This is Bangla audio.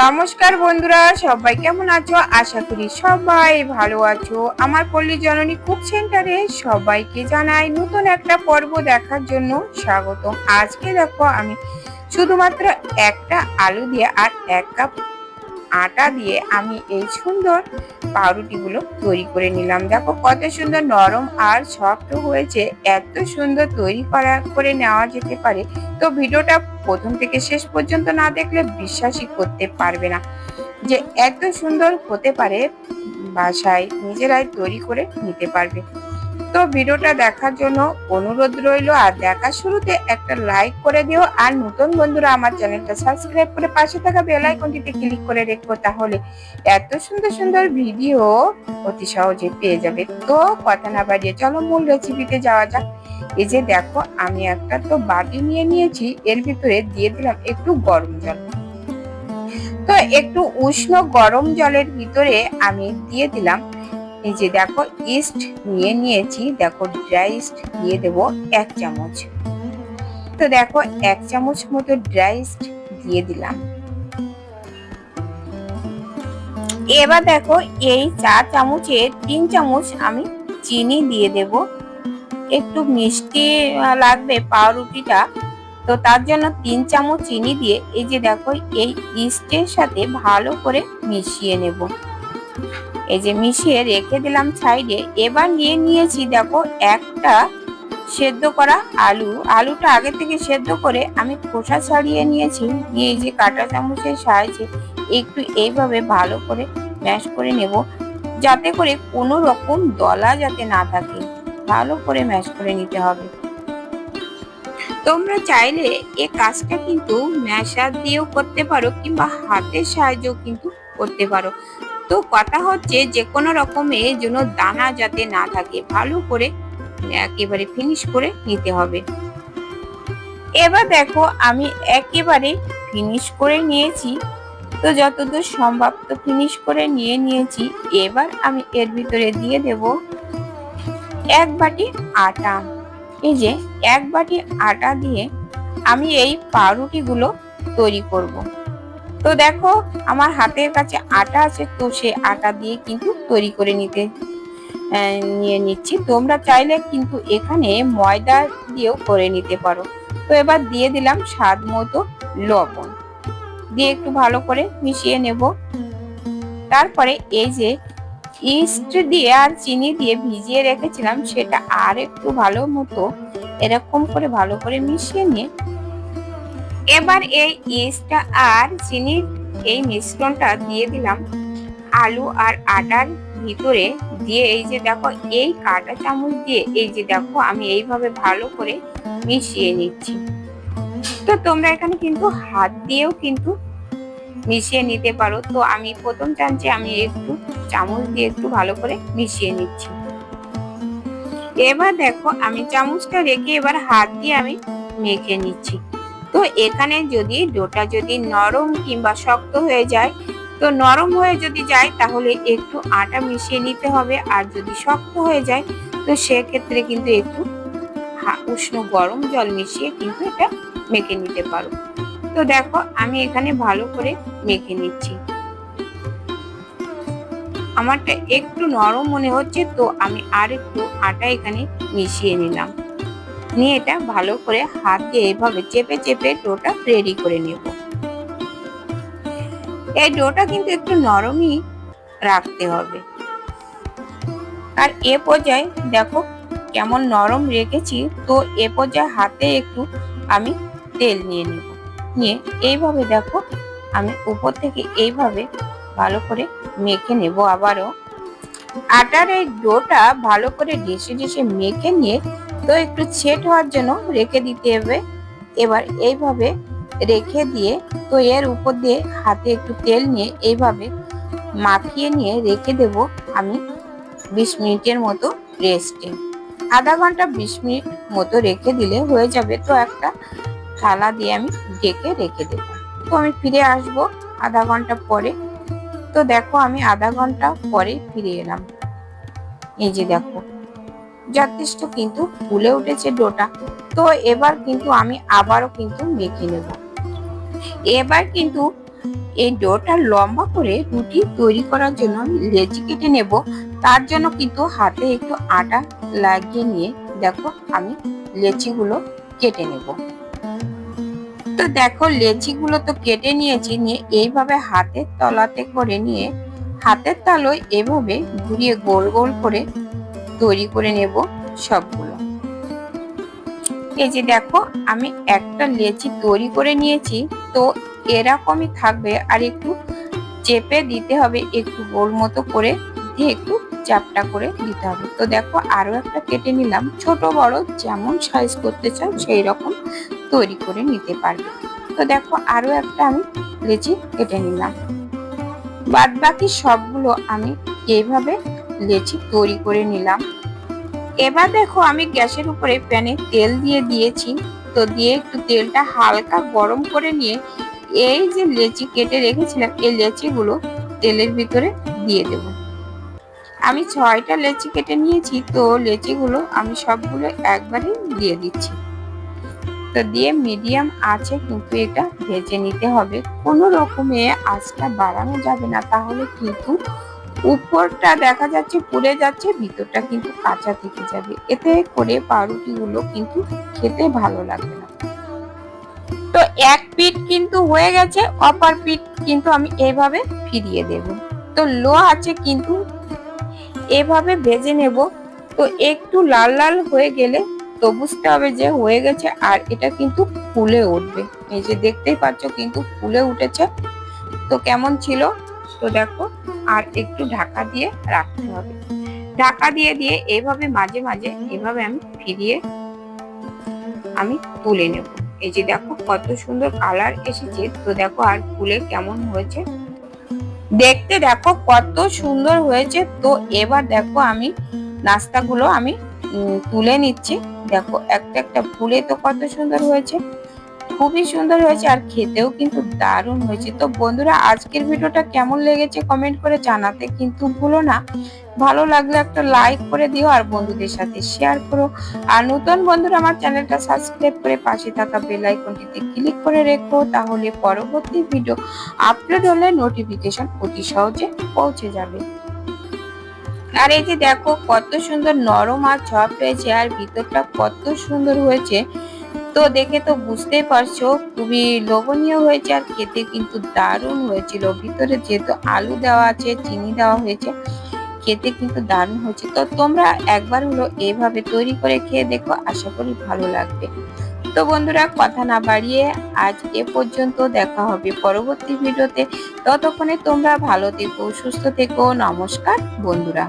নমস্কার বন্ধুরা, সবাই কেমন আছো? আশা করি সবাই ভালো আছো। আমার পল্লী জননী কুক সেন্টারে সবাইকে জানাই নতুন একটা পর্ব দেখার জন্য স্বাগত আজকে দেখো আমি শুধুমাত্র একটা আলু দিয়ে আর এক কাপ আটা দিয়ে আমি এই সুন্দর পাউরুটিগুলো তৈরি করে নিলাম। দেখো কত সুন্দর নরম আর সফট হয়েছে, এত সুন্দর তৈরি করা, করে নেওয়া যেতে পারে। তো ভিডিওটা প্রথম থেকে শেষ পর্যন্ত না দেখলে বিশ্বাসই করতে পারবে না যে এত সুন্দর হতে পারে, বাসায় নিজেরাই তৈরি করে নিতে পারবে। তো ভিডিওটা দেখার জন্য অনুরোধ রইল। আর দেখার শুরুতে একটা লাইক করে দিও। আর নতুন বন্ধুরা আমার চ্যানেলটা সাবস্ক্রাইব করে পাশে থাকা বেল আইকনটিতে ক্লিক করে রেখো। তাহলে এত সুন্দর সুন্দর ভিডিও অতি সহজে পেয়ে যাবে। তো কথা না বাড়িয়ে চলো মূল রেসিপিতে যাওয়া যাক। এই যে দেখো, আমি একটা তো বাটি নিয়ে নিয়েছি। এর ভিতরে দিয়ে দিলাম একটু গরম জল। তো একটু উষ্ণ গরম জলের ভিতরে আমি দিয়ে দিলাম এই যে দেখো ইস্ট নিয়ে নিয়েছি, দেখো ড্রাই ইস্ট দিয়ে দেব এক চামচ। তো দেখো এক চামচ মতো ড্রাই ইস্ট দিয়ে দিলাম। এবার দেখো এই চা চামচে তিন চামচ আমি চিনি দিয়ে দেব। একটু মিষ্টি লাগবে পাউরুটিটা। তো তার জন্য তিন চামচ চিনি দিয়ে এই যে দেখো এই ইস্টের সাথে ভালো করে মিশিয়ে নেব। এই যে মিশিয়ে রেখে দিলাম সাইডে। এবার নিয়ে নিয়েছি, দেখো, একটা সেদ্ধ করা আলু। আলুটা আগে থেকে সেদ্ধ করে আমি খোসা ছাড়িয়ে নিয়েছি। নিয়ে এই যে কাঁটা চামচের সাহায্যে একটু এইভাবে ভালো করে ম্যাশ করে নেব। যাতে করে কোনো রকম দলা যাতে না থাকে। ভালো করে ম্যাশ করে নিতে হবে। তোমরা চাইলে এ কাজটা কিন্তু ম্যাশার দিয়েও করতে পারো কিংবা হাতের সাহায্যেও কিন্তু করতে পারো। তো কথা হচ্ছে যে কোনো রকমে যেন দানা যাতে না থাকে, ভালো করে একেবারে ফিনিশ করে নিতে হবে। এবার দেখো আমি একেবারে ফিনিশ করে নিয়েছি। তো যতদূর সম্ভব তো ফিনিশ করে নিয়ে নিয়েছি। এবার আমি এর ভিতরে দিয়ে দেব এক বাটি আটা। এই যে এক বাটি আটা দিয়ে আমি এই পাউরুটিগুলো তৈরি করব। তো দেখো, আমার হাতের কাছে আটা আছে, তো সে আটা দিয়ে কিন্তু তৈরি করে নিতে নিয়ে নিচ্ছি। তোমরা চাইলে কিন্তু এখানে ময়দা দিয়েও করে নিতে পারো। তো এবার দিয়ে দিলাম স্বাদ মতো লবণ। দিয়ে একটু ভালো করে মিশিয়ে নেব। তারপরে এই যে ইস্ট দিয়ে আর চিনি দিয়ে ভিজিয়ে রেখেছিলাম, সেটা আর একটু ভালো মতো এরকম করে ভালো করে মিশিয়ে নিয়ে এবার এই ইস্টটা আর চিনির এই মিশ্রণটা দিয়ে দিলাম। আলু আর আটার ভিতরে দিয়ে এই যে দেখো, এই কাটা চামচ দিয়ে এই যে দেখো, আমি এইভাবে ভালো করে মিশিয়ে নিচ্ছি। তো তোমরা এখানে কিন্তু হাত দিয়েও কিন্তু মিশিয়ে নিতে পারো। তো আমি প্রথম চামচে আমি একটু চামচ দিয়ে একটু ভালো করে মিশিয়ে নিচ্ছি। এবার দেখো, আমি চামচটা রেখে এবার হাত দিয়ে আমি মেখে নিচ্ছি। তো এখানে যদি ডোটা যদি নরম কিংবা শক্ত হয়ে যায়, তো নরম হয়ে যদি যায় তাহলে একটু আটা মিশিয়ে নিতে হবে। আর যদি শক্ত হয়ে যায়, তো সেক্ষেত্রে কিন্তু একটু উষ্ণ গরম জল মিশিয়ে কিন্তু এটা মেখে নিতে পারো। তো দেখো, আমি এখানে ভালো করে মেখে নিচ্ছি। আমারটা একটু নরম মনে হচ্ছে, তো আমি আর একটু আটা এখানে মিশিয়ে নিলাম। নিয়ে এটা ভালো করে হাত দিয়ে এভাবে চেপে চেপে ডোটা রেডি করে নেব। এই ডোটা কিন্তু একটু নরমই রাখতে হবে। আর এ পর্যায়ে দেখো কেমন নরম রেখেছি, তো এ পর্যায়ে হাতে একটু আমি তেল নিয়ে নেব। নিয়ে এইভাবে দেখো আমি উপর থেকে এইভাবে ভালো করে মেখে নেব আবারও। আটার এই ডোটা ভালো করে ডেসে ডেসে মেখে নিয়ে তো একটু ছেট হওয়ার জন্য রেখে দিতে হবে। এবার এইভাবে রেখে দিয়ে তো এর উপর দিয়ে হাতে একটু তেল নিয়ে এইভাবে মাখিয়ে নিয়ে রেখে দেব আমি বিশ মিনিটের মতো রেস্টে। আধা ঘণ্টা বিশ মিনিট মতো রেখে দিলে হয়ে যাবে। তো একটা থালা দিয়ে আমি ডেকে রেখে দেব। তো আমি ফিরে আসব আধা ঘণ্টা পরে। তো দেখো আমি আধা ঘণ্টা পরে ফিরে এলাম। এই যে দেখো। যথেষ্ট কিন্তু ফুলে উঠেছে ডোটা। তো এবার কিন্তু আমি আবারও কিন্তু মেখে নেব। এবার কিন্তু এই ডোটা লম্বা করে রুটি তৈরি করার জন্য লেচি কেটে নেব। তার জন্য কিন্তু হাতে একটু আটা লাগিয়ে নিয়ে দেখো আমি লেচিগুলো কেটে নেব। তো দেখো লেচিগুলো তো কেটে নিয়েছি, নিয়ে এইভাবে হাতের তলাতে করে নিয়ে হাতের তালোয় এভাবে ঘুরিয়ে গোল গোল করে তৈরি করে নেব সবগুলো। এই যে দেখো, আমি একটা লেচি তৈরি করে নিয়েছি, তো এরকমই থাকবে আর একটু চেপে দিতে হবে, একটু গোল মতো করে দিয়ে একটু চাপটা করে দিতে হবে। তো দেখো আরও একটা কেটে নিলাম। ছোট, বড় যেমন সাইজ করতে চাও, সেই রকম তৈরি করে নিতে পারবে। তো দেখো আরও একটা আমি লেচি কেটে নিলাম। বাদ বাকি সবগুলো আমি এইভাবে লেচি তৈরি করে নিলাম। এবার দেখো আমি গ্যাসের উপরে প্যানে তেল দিয়ে দিয়েছি। তো দিয়ে একটু তেলটা হালকা গরম করে নিয়ে এই যে লেচি কেটে রেখেছিলাম, এই লেচিগুলো তেলের ভিতরে দিয়ে দেব। আমি ছয়টা লেচি কেটে নিয়েছি, তো লেচিগুলো আমি সবগুলো একবারে দিয়ে দিচ্ছি। তো দিয়ে মিডিয়াম আছে কিন্তু এটা ভেজে নিতে হবে। কোনো রকমে আঁচটা বাড়ানো যাবে না, তাহলে কিন্তু উপরটা দেখা যাচ্ছে, পুড়ে যাচ্ছে, ভিতরটা কিন্তু কাঁচা থেকে যাবে। এতে করে পাউরুটিগুলো কিন্তু খেতে ভালো লাগবে না। তো এক পিঠ কিন্তু হয়ে গেছে, অপর পিঠ কিন্তু আমি এইভাবে ফিরিয়ে দেব। তো লো আছে কিন্তু এভাবে ভেজে নেব। তো একটু লাল লাল হয়ে গেলে তো বুঝতে হবে যে হয়ে গেছে আর এটা কিন্তু ফুলে উঠবে। এই যে দেখতেই পাচ্ছ, কিন্তু ফুলে উঠেছে। তো কেমন ছিল? তো দেখো আর একটু ঢাকা দিয়ে রাখতে হবে। ঢাকা দিয়ে দিয়ে এইভাবে মাঝে মাঝে এভাবে আমি ফিরিয়ে আমি তুলে নেব। এই যে দেখো কত সুন্দর কালার এসেছে। তো দেখো আর ফুলে কেমন হয়েছে। দেখতে দেখো কত সুন্দর হয়েছে। তো এবার দেখো আমি নাস্তাগুলো আমি তুলে নিচ্ছি। দেখো একটা একটা ফুলে তো কত সুন্দর হয়েছে। খুবই সুন্দর হয়েছে আর খেতেও কিন্তু দারুণ হয়েছে। তো বন্ধুরা, আজকের ভিডিওটা কেমন লেগেছে কমেন্ট করে জানাতে কিন্তু ভুলো না। ভালো লাগলে একটা লাইক করে দিও আর বন্ধুদের সাথে শেয়ার করো। আর নতুন বন্ধুরা, আমার চ্যানেলটা সাবস্ক্রাইব করে পাশে থাকা বেল আইকনটিতে ক্লিক করে রেখো। তাহলে পরবর্তী ভিডিও আপলোড হলে নোটিফিকেশন অতি সহজে পৌঁছে যাবে। আর এই যে দেখো, কত সুন্দর নরম আর সফট হয়েছে আর ভিতরটা কত সুন্দর হয়েছে। তো দেখে তো বুঝতে পারছ, খুবই লোভনীয় হয়েছে আর খেতে কিন্তু দারুণ হয়েছিল। ভিতরে যেহেতু আলু দেওয়া আছে, চিনি দেওয়া হয়েছে, খেতে কিন্তু দারুণ হয়েছে। তো তোমরা একবার হলো এভাবে তৈরি করে খেয়ে দেখো, আশা করি ভালো লাগবে। তো বন্ধুরা, কথা না বাড়িয়ে আজ এ পর্যন্ত দেখা হবে পরবর্তী ভিডিওতে। ততক্ষণে তোমরা ভালো থেকো, সুস্থ থেকো, নমস্কার বন্ধুরা।